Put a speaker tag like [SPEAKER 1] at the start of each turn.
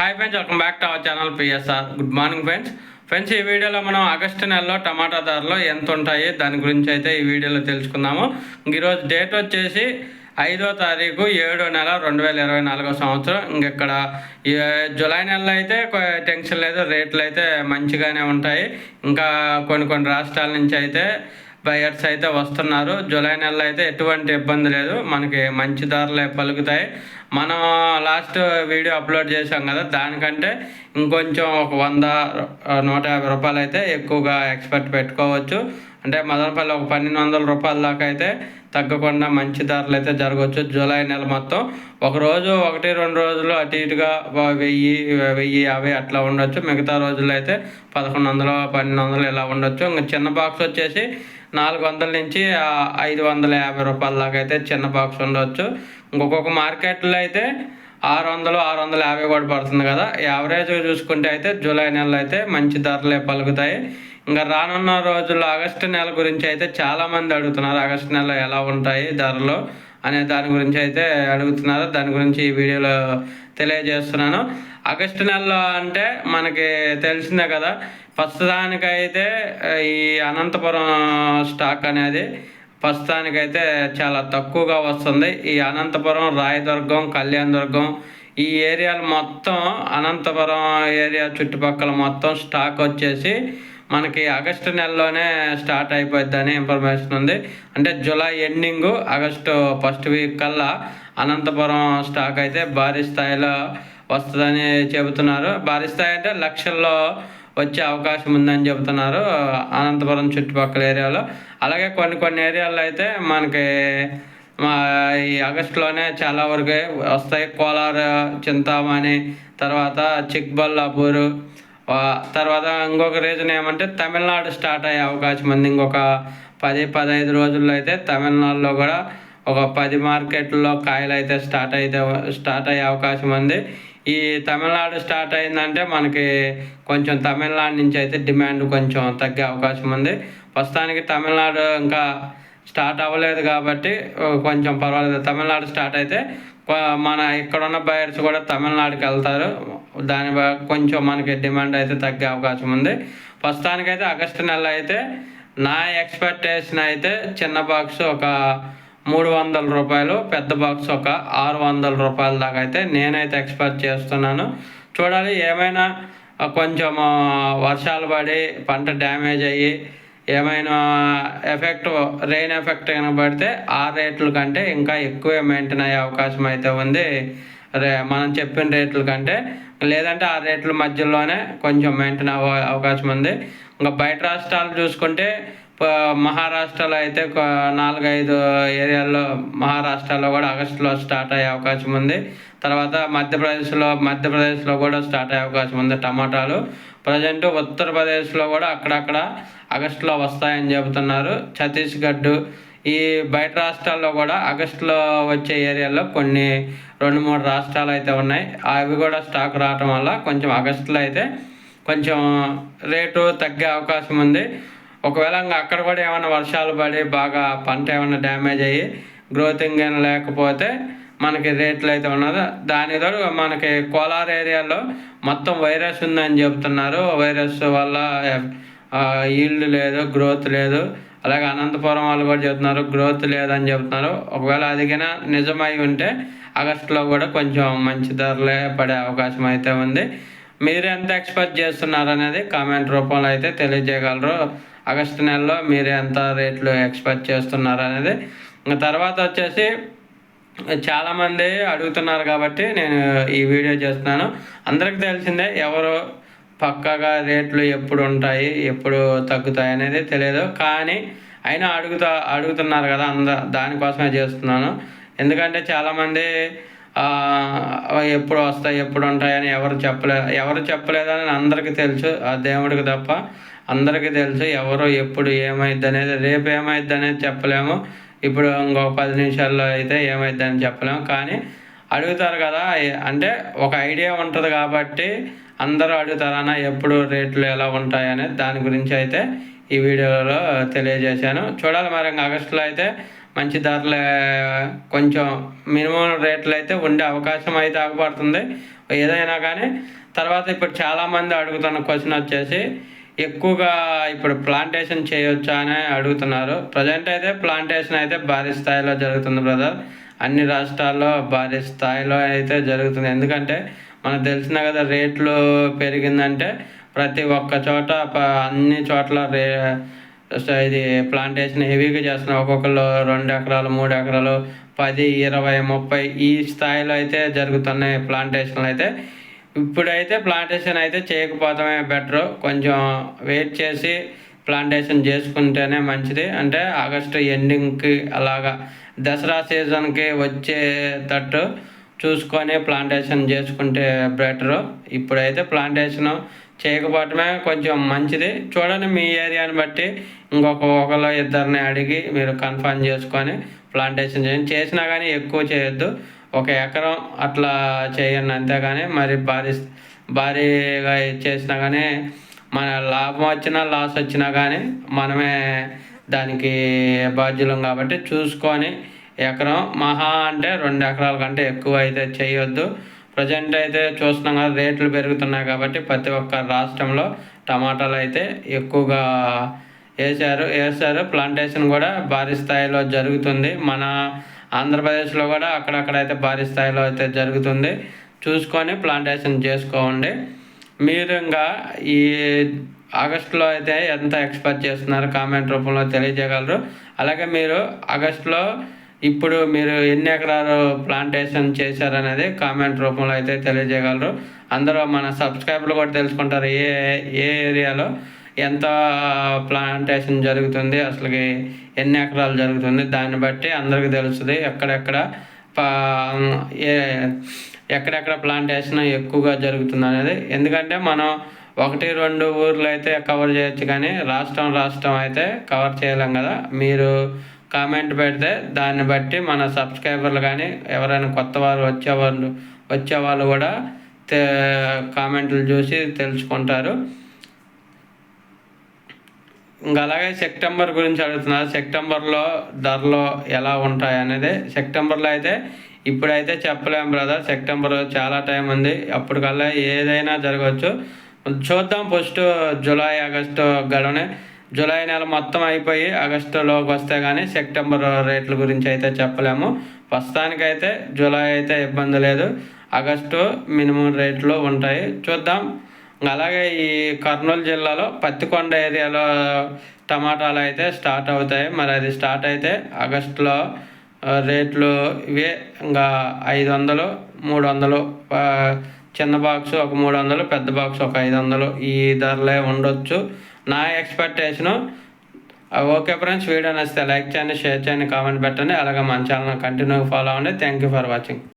[SPEAKER 1] Hi friends welcome back to our channel PSR good morning friends friends ఈ వీడియోలో మనం August నెలలో టమాటా ధరలు ఎంత ఉంటాయి? దాని గురించి అయితే ఈ వీడియోలో తెలుసుకుందాము. ఈరోజు డేట్ వచ్చేసి ఐదో తారీఖు ఏడో నెల రెండు వేల ఇరవై నాలుగో సంవత్సరం. ఇంకెక్కడ జూలై నెలలో అయితే టెన్షన్ లేదు రేట్లు అయితే మంచిగానే ఉంటాయి. ఇంకా కొన్ని కొన్ని రాష్ట్రాల నుంచి అయితే బయర్స్ అయితే వస్తున్నారు. జూలై నెలలో అయితే ఎటువంటి ఇబ్బంది లేదు. మనకి మంచి ధరలే పలుకుతాయి. మనం లాస్ట్ వీడియో అప్లోడ్ చేసాం కదా దానికంటే ఇంకొంచెం ఒక వంద నూట యాభై రూపాయలు అయితే ఎక్కువగా ఎక్స్పెక్ట్ పెట్టుకోవచ్చు. అంటే మదనపల్లి ఒక పన్నెండు వందల రూపాయల దాకా అయితే తగ్గకుండా మంచి ధరలు అయితే జరగవచ్చు జూలై నెల మొత్తం. ఒక రోజు ఒకటి రెండు రోజులు అటు ఇటుగా వెయ్యి వెయ్యి యాభై అట్లా ఉండొచ్చు. మిగతా రోజుల్లో అయితే పదకొండు వందలు పన్నెండు వందలు ఇలా ఉండొచ్చు. ఇంకా చిన్న బాక్స్ వచ్చేసి నాలుగు వందల నుంచి ఐదు వందల యాభై రూపాయల దాకా అయితే చిన్న బాక్స్ ఉండొచ్చు. ఇంకొక మార్కెట్లో అయితే ఆరు వందలు ఆరు వందల యాభై కూడా పడుతుంది కదా. యావరేజ్ చూసుకుంటే అయితే జూలై నెలలో అయితే మంచి ధరలే పలుకుతాయి. ఇంకా రానున్న రోజుల్లో ఆగస్టు నెల గురించి అయితే చాలామంది అడుగుతున్నారు. ఆగస్టు నెల ఎలా ఉంటాయి ధరలు అనే దాని గురించి అయితే అడుగుతున్నారు. దాని గురించి ఈ వీడియోలో తెలియజేస్తున్నాను. ఆగస్టు నెలలో అంటే మనకి తెలిసిందే కదా. ప్రస్తుతానికైతే ఈ అనంతపురం స్టాక్ అనేది ప్రస్తుతానికైతే చాలా తక్కువగా వస్తుంది. ఈ అనంతపురం రాయదుర్గం కళ్యాణదుర్గం ఈ ఏరియాలు మొత్తం అనంతపురం ఏరియా చుట్టుపక్కల మొత్తం స్టాక్ వచ్చేసి మనకి ఆగస్టు నెలలోనే స్టార్ట్ అయిపోద్ది ఇన్ఫర్మేషన్ ఉంది. అంటే July ending August first week కల్లా అనంతపురం స్టాక్ అయితే భారీ స్థాయిలో వస్తుందని చెబుతున్నారు. భారీ స్థాయి అంటే లక్షల్లో వచ్చే అవకాశం ఉందని చెబుతున్నారు అనంతపురం చుట్టుపక్కల ఏరియాలో. అలాగే కొన్ని కొన్ని ఏరియాల్లో అయితే మనకి మా ఈ ఆగస్టులోనే చాలా వరకు వస్తాయి. కోలార్ చింతామణి తర్వాత చిక్బల్లాపూర్ తర్వాత ఇంకొక రీజన్ ఏమంటే తమిళనాడు స్టార్ట్ అయ్యే అవకాశం ఉంది. ఇంకొక పది పదహైదు రోజుల్లో అయితే తమిళనాడులో కూడా ఒక పది మార్కెట్లో కాయలు అయితే స్టార్ట్ అయితే స్టార్ట్ అయ్యే అవకాశం ఉంది. ఈ తమిళనాడు స్టార్ట్ అయిందంటే మనకి కొంచెం తమిళనాడు నుంచి అయితే డిమాండ్ కొంచెం తగ్గే అవకాశం ఉంది. ప్రస్తుతానికి తమిళనాడు ఇంకా స్టార్ట్ అవ్వలేదు కాబట్టి కొంచెం పర్వాలేదు. తమిళనాడు స్టార్ట్ అయితే మన ఇక్కడ ఉన్న బయర్స్ కూడా తమిళనాడుకి వెళ్తారు. దాని కొంచెం మనకి డిమాండ్ అయితే తగ్గే అవకాశం ఉంది. ప్రస్తుతానికైతే ఆగస్టు నెల అయితే నా ఎక్స్పెక్టేషన్ అయితే చిన్న బాక్స్ ఒక మూడు వందల రూపాయలు పెద్ద బాక్స్ ఒక ఆరు వందల రూపాయల దాకా అయితే నేనైతే ఎక్స్పెక్ట్ చేస్తున్నాను. చూడాలి ఏమైనా కొంచెం వర్షాలు పడి పంట డ్యామేజ్ అయ్యి ఏమైనా ఎఫెక్ట్ రెయిన్ ఎఫెక్ట్ కనుక పడితే ఆ రేట్ల కంటే ఇంకా ఎక్కువే మెయింటైన్ అయ్యే అవకాశం అయితే ఉంది. రే మనం చెప్పిన రేట్ల కంటే లేదంటే ఆ రేట్ల మధ్యలోనే కొంచెం మెయింటైన్ అవ్వ అవకాశం ఉంది. ఇంకా బయట రాష్ట్రాలు చూసుకుంటే మహారాష్ట్రలో అయితే నాలుగైదు ఏరియాల్లో మహారాష్ట్రలో కూడా ఆగస్టులో స్టార్ట్ అయ్యే అవకాశం ఉంది. తర్వాత మధ్యప్రదేశ్లో మధ్యప్రదేశ్లో కూడా స్టార్ట్ అయ్యే అవకాశం ఉంది టమాటాలు. ప్రజెంట్ ఉత్తరప్రదేశ్లో కూడా అక్కడక్కడ ఆగస్టులో వస్తాయని చెబుతున్నారు. ఛత్తీస్గఢ్ ఈ బయట రాష్ట్రాల్లో కూడా ఆగస్టులో వచ్చే ఏరియాలో కొన్ని రెండు మూడు రాష్ట్రాలు అయితే ఉన్నాయి. అవి కూడా స్టాక్ రావటం వల్ల కొంచెం ఆగస్టులో అయితే కొంచెం రేటు తగ్గే అవకాశం ఉంది. ఒకవేళ ఇంకా అక్కడ కూడా ఏమైనా వర్షాలు పడి బాగా పంట ఏమైనా డ్యామేజ్ అయ్యి గ్రోతింగ్ ఏమైనా లేకపోతే మనకి రేట్లు అయితే ఉన్నదో? దాని తోడు మనకి కోలార్ ఏరియాలో మొత్తం వైరస్ ఉందని చెబుతున్నారు వైరస్ వల్ల ఈల్డ్ లేదు గ్రోత్ లేదు. అలాగే అనంతపురం వాళ్ళు కూడా చెబుతున్నారు గ్రోత్ లేదని చెబుతున్నారు ఒకవేళ అదిగినా నిజమై ఉంటే ఆగస్టులో కూడా కొంచెం మంచి ధరలే పడే అవకాశం అయితే ఉంది. మీరు ఎంత ఎక్స్పెక్ట్ చేస్తున్నారు అనేది కామెంట్ రూపంలో అయితే తెలియజేయగలరు. ఆగస్టు నెలలో మీరు ఎంత రేట్లు ఎక్స్పెక్ట్ చేస్తున్నారు అనేది తర్వాత వచ్చేసి చాలామంది అడుగుతున్నారు కాబట్టి నేను ఈ వీడియో చేస్తున్నాను. అందరికి తెలిసిందే ఎవరు పక్కాగా రేట్లు ఎప్పుడు ఉంటాయి ఎప్పుడు తగ్గుతాయి అనేది తెలియదు. కానీ అయినా అడుగుతా అడుగుతున్నారు కదా అంద దానికోసమే చేస్తున్నాను. ఎందుకంటే చాలామంది ఎప్పుడు వస్తాయి ఎప్పుడు ఉంటాయని ఎవరు చెప్పలే ఎవరు చెప్పలేదని అందరికీ తెలుసు ఆ దేవుడికి తప్ప అందరికీ తెలుసు ఎవరు ఎప్పుడు ఏమైద్ది అనేది. రేపు ఏమైద్ది అనేది చెప్పలేము. ఇప్పుడు ఇంకో పది నిమిషాల్లో అయితే ఏమైద్ది అని చెప్పలేము. కానీ అడుగుతారు కదా అంటే ఒక ఐడియా ఉంటుంది కాబట్టి అందరూ అడుగుతారన్న ఎప్పుడు రేట్లు ఎలా ఉంటాయనే దాని గురించి అయితే ఈ వీడియోలో తెలియజేశాను. చూడాలి మరి ఇంకా ఆగస్టులో అయితే మంచి ధరలు కొంచెం మినిమం రేట్లు అయితే ఉండే అవకాశం అయితే ఆగపడుతుంది. ఏదైనా కానీ తర్వాత ఇప్పుడు చాలామంది అడుగుతున్న క్వశ్చన్ వచ్చేసి ఎక్కువగా ఇప్పుడు ప్లాంటేషన్ చేయొచ్చా అని అడుగుతున్నారు. ప్రజెంట్ అయితే ప్లాంటేషన్ అయితే భారీ స్థాయిలో జరుగుతుంది బ్రదర్ అన్ని రాష్ట్రాల్లో భారీ స్థాయిలో అయితే జరుగుతుంది. ఎందుకంటే మనకు తెలిసిన కదా రేట్లు పెరిగిందంటే ప్రతి ఒక్క చోట అన్ని చోట్ల రే ఇది ప్లాంటేషన్ హెవీగా చేస్తున్నారు. ఒక్కొక్కరు రెండు ఎకరాలు మూడు ఎకరాలు పది ఇరవై ముప్పై ఈ స్థాయిలో అయితే జరుగుతున్నాయి ప్లాంటేషన్లు అయితే. ఇప్పుడైతే ప్లాంటేషన్ అయితే చేయకపోవడమే బెటర్ కొంచెం వెయిట్ చేసి ప్లాంటేషన్ చేసుకుంటేనే మంచిది. అంటే ఆగస్టు ఎండింగ్కి అలాగా దసరా సీజన్కి వచ్చేటట్టు చూసుకొని ప్లాంటేషన్ చేసుకుంటే బెటరు ఇప్పుడైతే ప్లాంటేషన్ చేయకపోవటమే కొంచెం మంచిది. చూడండి మీ ఏరియాని బట్టి ఇంకొక ఒకరు ఇద్దరిని అడిగి మీరు కన్ఫర్మ్ చేసుకొని ప్లాంటేషన్ చేయండి. చేసినా కానీ ఎక్కువ చేయొద్దు. ఒక ఎకరం అట్లా చేయండి అంతేగాని మరి భారీ భారీగా చేసినా కానీ మన లాభం వచ్చినా లాస్ వచ్చినా కానీ మనమే దానికి బాధ్యులం కాబట్టి చూసుకొని ఎకరం మహా అంటే రెండు ఎకరాల కంటే ఎక్కువ అయితే చేయొద్దు. ప్రజెంట్ అయితే చూస్తున్నాం కదా రేట్లు పెరుగుతున్నాయి కాబట్టి ప్రతి ఒక్క రాష్ట్రంలో టమాటాలు అయితే ఎక్కువగా వేశారు. వేశారు. ప్లాంటేషన్ కూడా భారీ స్థాయిలో జరుగుతుంది. మన ఆంధ్రప్రదేశ్లో కూడా అక్కడక్కడ అయితే భారీ స్థాయిలో అయితే జరుగుతుంది. చూసుకొని ప్లాంటేషన్ చేసుకోండి. మీరు ఇంకా ఈ ఆగస్టులో అయితే ఎంత ఎక్స్పెక్ట్ చేస్తున్నారు? కామెంట్ రూపంలో తెలియజేయగలరు. అలాగే మీరు ఆగస్టులో ఇప్పుడు మీరు ఎన్ని ఎకరాలు ప్లాంటేషన్ చేశారనేది కామెంట్ రూపంలో అయితే తెలియజేయగలరు. అందరూ మన సబ్స్క్రైబర్లు కూడా తెలుసుకుంటారు ఏ ఏ ఏరియాలో ఎంత ప్లాంటేషన్ జరుగుతుంది అసలుకి ఎన్ని ఎకరాలు జరుగుతుంది దాన్ని బట్టి అందరికీ తెలుస్తుంది ఎక్కడెక్కడ ఏ ఎక్కడెక్కడ ప్లాంటేషన్ ఎక్కువగా జరుగుతుంది అనేది ఎందుకంటే మనం ఒకటి రెండు ఊర్లు అయితే కవర్ చేయొచ్చు కానీ రాష్ట్రం రాష్ట్రం అయితే కవర్ చేయలేం కదా. మీరు కామెంట్ పెడితే దాన్ని బట్టి మన సబ్స్క్రైబర్లు కానీ ఎవరైనా కొత్త వారు వచ్చేవాళ్ళు వచ్చేవాళ్ళు కూడా కామెంట్లు చూసి తెలుసుకుంటారు. ఇంకా అలాగే సెప్టెంబర్ గురించి అడుగుతున్నారు సెప్టెంబర్లో ధరలు ఎలా ఉంటాయి అనేది సెప్టెంబర్లో అయితే ఇప్పుడైతే చెప్పలేం బ్రదర్. సెప్టెంబర్ చాలా టైం ఉంది. అప్పటికల్లా ఏదైనా జరగవచ్చు. చూద్దాం ఫస్ట్ జూలై ఆగస్టు గడవనే. జూలై నెల మొత్తం అయిపోయి ఆగస్టులోకి వస్తే కానీ సెప్టెంబర్ రేట్ల గురించి అయితే చెప్పలేము. ప్రస్తుతానికైతే జూలై అయితే ఇబ్బంది లేదు. ఆగస్టు మినిమం రేట్లు ఉంటాయి. చూద్దాం. అలాగే ఈ కర్నూలు జిల్లాలో పత్తికొండ ఏరియాలో టమాటాలు అయితే స్టార్ట్ అవుతాయి. మరి అది స్టార్ట్ అయితే ఆగస్టులో రేట్లు ఇవే ఇంకా ఐదు వందలు మూడు వందలు చిన్న బాక్స్ ఒక మూడు వందలు పెద్ద బాక్స్ ఒక ఐదు వందలు ఈ ధరలే ఉండొచ్చు. నా ఎక్స్పెక్టేషను ఓకే ఫ్రెండ్స్ వీడియో నచ్చితే లైక్ చేయండి షేర్ చేయండి కామెంట్ పెట్టండి. అలాగే మన ఛానల్ కంటిన్యూ ఫాలో అవ్వండి. Thank you for watching